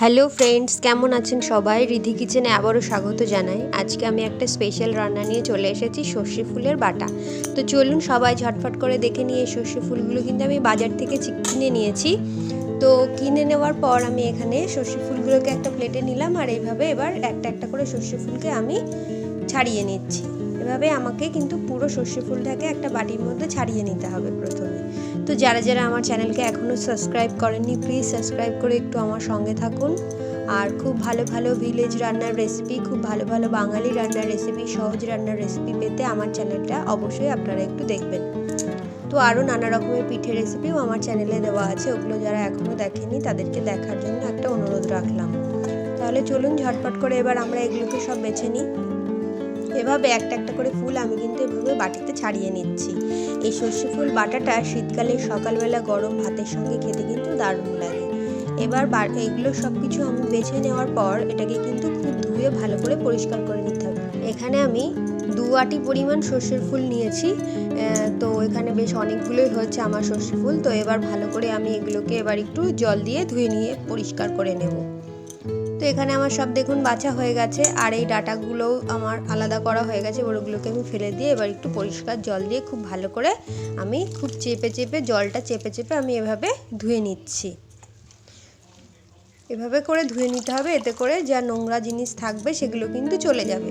Hello friends, কেমন আছেন সবাই? রিধি কিচেনে আবারও স্বাগত জানাই। আজকে আমি একটা স্পেশাল রান্না নিয়ে চলে এসেছি, সর্ষে ফুলের বাটা। তো চলুন সবাই ঝটফট করে দেখে নিয়ে সর্ষে ফুলগুলো কিন্তু আমি বাজার থেকে কিনে নিয়েছি। তো কিনে নেওয়ার পর আমি এখানে সর্ষে ফুলগুলোকে একটা প্লেটে নিলাম আর এইভাবে এবার একটা একটা করে সর্ষে ফুলকে আমি ছাড়িয়ে নিচ্ছি। এভাবে আমাকে কিন্তু পুরো সর্ষে ফুলটাকে একটা বাটির মধ্যে ছাড়িয়ে নিতে হবে প্রথমে। তো যারা যারা আমার চ্যানেলকে এখনও সাবস্ক্রাইব করেননি প্লিজ সাবস্ক্রাইব করে একটু আমার সঙ্গে থাকুন। আর খুব ভালো ভালো ভিলেজ রান্নার রেসিপি খুব ভালো ভালো বাঙালি রান্নার রেসিপি সহজ রান্নার রেসিপি পেতে আমার চ্যানেলটা অবশ্যই আপনারা একটু দেখবেন। তো আরও নানা রকমের পিঠে রেসিপিও আমার চ্যানেলে দেওয়া আছে, ওগুলো যারা এখনও দেখেনি তাদেরকে দেখার জন্য একটা অনুরোধ রাখলাম। তাহলে চলুন ঝটপট করে এবার আমরা এগুলোকে সব বেছে নিই। এভাবে একটা একটা করে ফুল আমি কিন্তু এভাবে বাটিতে ছাড়িয়ে নিচ্ছি। এই সর্ষে ফুল বাটাটা শীতকালে সকালবেলা গরম ভাতের সঙ্গে খেতে কিন্তু দারুণ লাগে। এবার এগুলো সব কিছু আমি বেছে নেওয়ার পর এটাকে কিন্তু খুব ধুয়ে ভালো করে পরিষ্কার করে নিতে হবে। এখানে আমি দু আটি পরিমাণ সর্ষের ফুল নিয়েছি। তো এখানে বেশ অনেকগুলোই হচ্ছে আমার সর্ষে ফুল। তো এবার ভালো করে আমি এগুলোকে এবার একটু জল দিয়ে ধুয়ে নিয়ে পরিষ্কার করে নেব। তো এখানে আমার সব দেখুন বাছা হয়ে গেছে, আর এই ডাটাগুলোও আমার আলাদা করা হয়ে গেছে। ওগুলোকে আমি ফেলে দিয়ে এবার একটু পরিষ্কার জল দিয়ে খুব ভালো করে আমি খুব চেপে চেপে, জলটা চেপে চেপে আমি এভাবে ধুয়ে নিচ্ছি। এভাবে করে ধুয়ে নিতে হবে, এতে করে যা নোংরা জিনিস থাকবে সেগুলো কিন্তু চলে যাবে।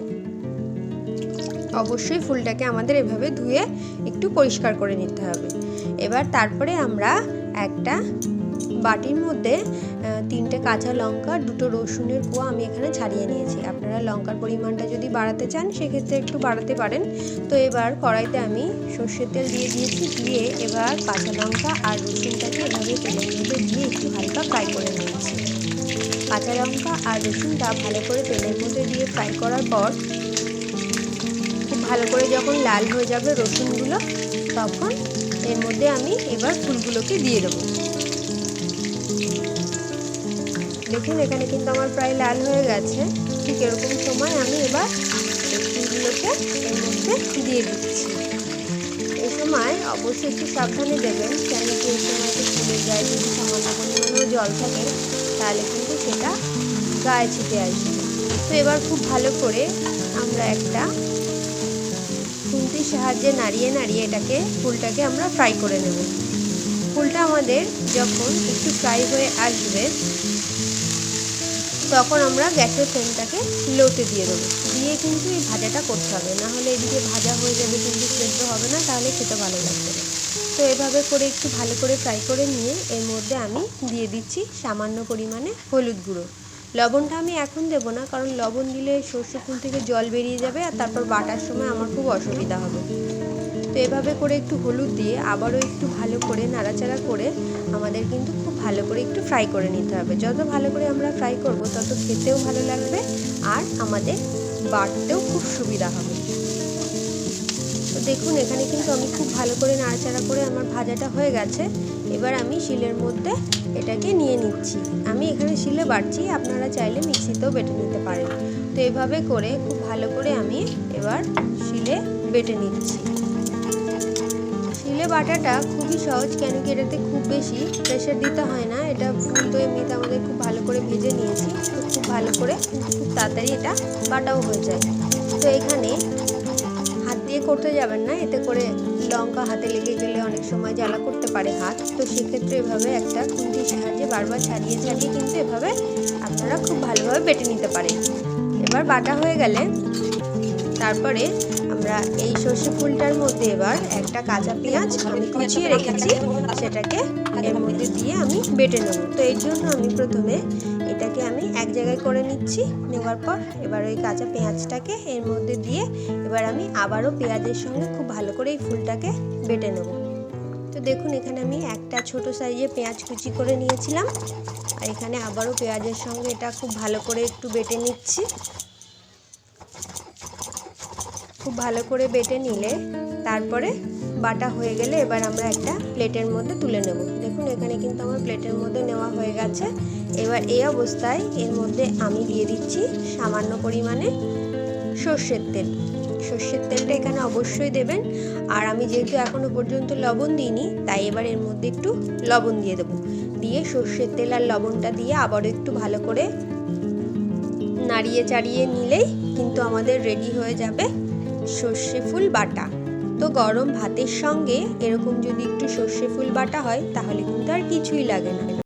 অবশ্যই ফুলটাকে আমাদের এভাবে ধুয়ে একটু পরিষ্কার করে নিতে হবে। এবার তারপরে আমরা একটা বাটির মধ্যে তিনটে কাঁচা লঙ্কা, দুটো রসুনের কোয়া আমি এখানে ছাড়িয়ে নিয়েছি। আপনারা লঙ্কার পরিমাণটা যদি বাড়াতে চান, সেক্ষেত্রে একটু বাড়াতে পারেন। তো এবার কড়াইতে আমি সর্ষের তেল দিয়ে দিয়েছি, দিয়ে এবার কাঁচা লঙ্কা আর রসুনটাকে এভাবে তেলের মধ্যে দিয়ে একটু হালকা ফ্রাই করে নিয়েছি। কাঁচা লঙ্কা আর রসুনটা ভালো করে তেলের মধ্যে দিয়ে ফ্রাই করার পর, খুব ভালো করে যখন লাল হয়ে যাবে রসুনগুলো, তখন এর মধ্যে আমি এবার ফুলগুলোকে দিয়ে দেবো। দেখুন, এখানে কিন্তু আমার প্রায় লাল হয়ে গেছে। ঠিক এরকম সময় আমি এবার ফুলগুলোকে এর মধ্যে দিয়ে দিচ্ছি। এই সময় অবশ্যই একটু সাবধানে দেবেন, কেন কি এই সময় ফুলের গায়ে যদি সামান্য পরিমাণেও জল থাকে, তাহলে কিন্তু সেটা গায়ে ছিটে আসবে। তো এবার খুব ভালো করে আমরা একটা খুন্তির সাহায্যে নাড়িয়ে নাড়িয়ে এটাকে, ফুলটাকে আমরা ফ্রাই করে নেব। ফুলটা আমাদের যখন একটু ফ্রাই হয়ে আসবে, তখন আমরা গ্যাসের ফ্লেমটাকে লোতে দিয়ে দেবো। দিয়ে কিন্তু এই ভাজাটা করতে হবে, না হলে এদিকে ভাজা হয়ে যাবে, কিন্তু সেদ্ধ হবে না, তাহলে খেতে ভালো লাগবে তো এভাবে করে একটু ভালো করে ফ্রাই করে নিয়ে এর মধ্যে আমি দিয়ে দিচ্ছি সামান্য পরিমাণে হলুদ গুঁড়ো। লবণটা আমি এখন দেবো না, কারণ লবণ দিলে সর্ষে ফুল থেকে জল বেরিয়ে যাবে আর তারপর বাটার সময় আমার খুব অসুবিধা হবে। তো এভাবে করে একটু হলুদ দিয়ে আবারও একটু ভালো করে নাড়াচাড়া করে আমাদের কিন্তু খুব ভালো করে একটু ফ্রাই করে নিতে হবে। যত ভালো করে আমরা ফ্রাই করব, তত খেতেও ভালো লাগবে আর আমাদের বাটতেও খুব সুবিধা হবে। তো দেখুন, এখানে কিন্তু আমি খুব ভালো করে নাড়াচাড়া করে আমার ভাজাটা হয়ে গেছে। এবার আমি শিলের মধ্যে এটাকে নিয়ে নিচ্ছি। আমি এখানে শিলে বাড়ছি আপনারা চাইলে মিক্সিতেও বেটে নিতে পারেন। তো এভাবে করে খুব ভালো করে আমি এবার শিলে বেটে নিচ্ছি। শিলে বাটাটা খুবই সহজ, কেন কি এটাতে খুব বেশি প্রেশার দিতে হয় না। এটা ফুল তো এমনিতে আমাদের খুব ভালো করে ভেজে নিয়েছি, তো খুব ভালো করে খুব তাড়াতাড়ি এটা বাটাও হয়ে যায়। তো এখানে হাত দিয়ে করতে যাবেন না, এতে করে লঙ্কা হাতে লেগে গেলে অনেক সময় জ্বালা করতে পারে হাত। তো সেক্ষেত্রে এভাবে একটা খুন্তির সাহায্যে বারবার ছাড়িয়ে ছাড়িয়ে কিন্তু এভাবে আপনারা খুব ভালোভাবে বেটে নিতে পারেন। এবার বাটা হয়ে গেলে তারপরে আমরা এই সর্ষে ফুলটার মধ্যে এবার একটা কাঁচা পেঁয়াজ আমি কুচিয়ে রেখেছি। সেটাকে এর মধ্যে দিয়ে আমি বেটে নেব। তো এর জন্য আমি প্রথমে এটাকে আমি এক জায়গায় করে নিচ্ছি। নেওয়ার পর এবার ওই কাঁচা পেঁয়াজটাকে এর মধ্যে দিয়ে এবার আমি আবারও পেঁয়াজের সঙ্গে খুব ভালো করে এই ফুলটাকে বেটে নেব। তো দেখুন, এখানে আমি একটা ছোট সাইজে পেঁয়াজ কুচি করে নিয়েছিলাম। আর এখানে আবারও পেঁয়াজের সঙ্গে এটা খুব ভালো করে একটু বেটে নিচ্ছি। খুব ভালো করে বেটে নিলে তারপরে বাটা হয়ে গেলে এবার আমরা একটা প্লেটের মধ্যে তুলে নেব। দেখুন, এখানে কিন্তু আমার প্লেটের মধ্যে নেওয়া হয়ে গেছে। এবার এই অবস্থায় এর মধ্যে আমি দিয়ে দিচ্ছি সামান্য পরিমাণে সর্ষের তেল। সর্ষের তেলটা এখানে অবশ্যই দেবেন। আর আমি যেহেতু এখনও পর্যন্ত লবণ দিইনি, তাই এবার এর মধ্যে একটু লবণ দিয়ে দেবো। দিয়ে সর্ষের তেল আর লবণটা দিয়ে আবারও একটু ভালো করে নাড়িয়ে চাড়িয়ে নিলেই কিন্তু আমাদের রেডি হয়ে যাবে সর্ষে ফুল বাটা। তো গরম ভাতের সঙ্গে এরকম যদি একটু সর্ষে ফুল বাটা হয়, তাহলে কিন্তু আর কিছুই লাগে না।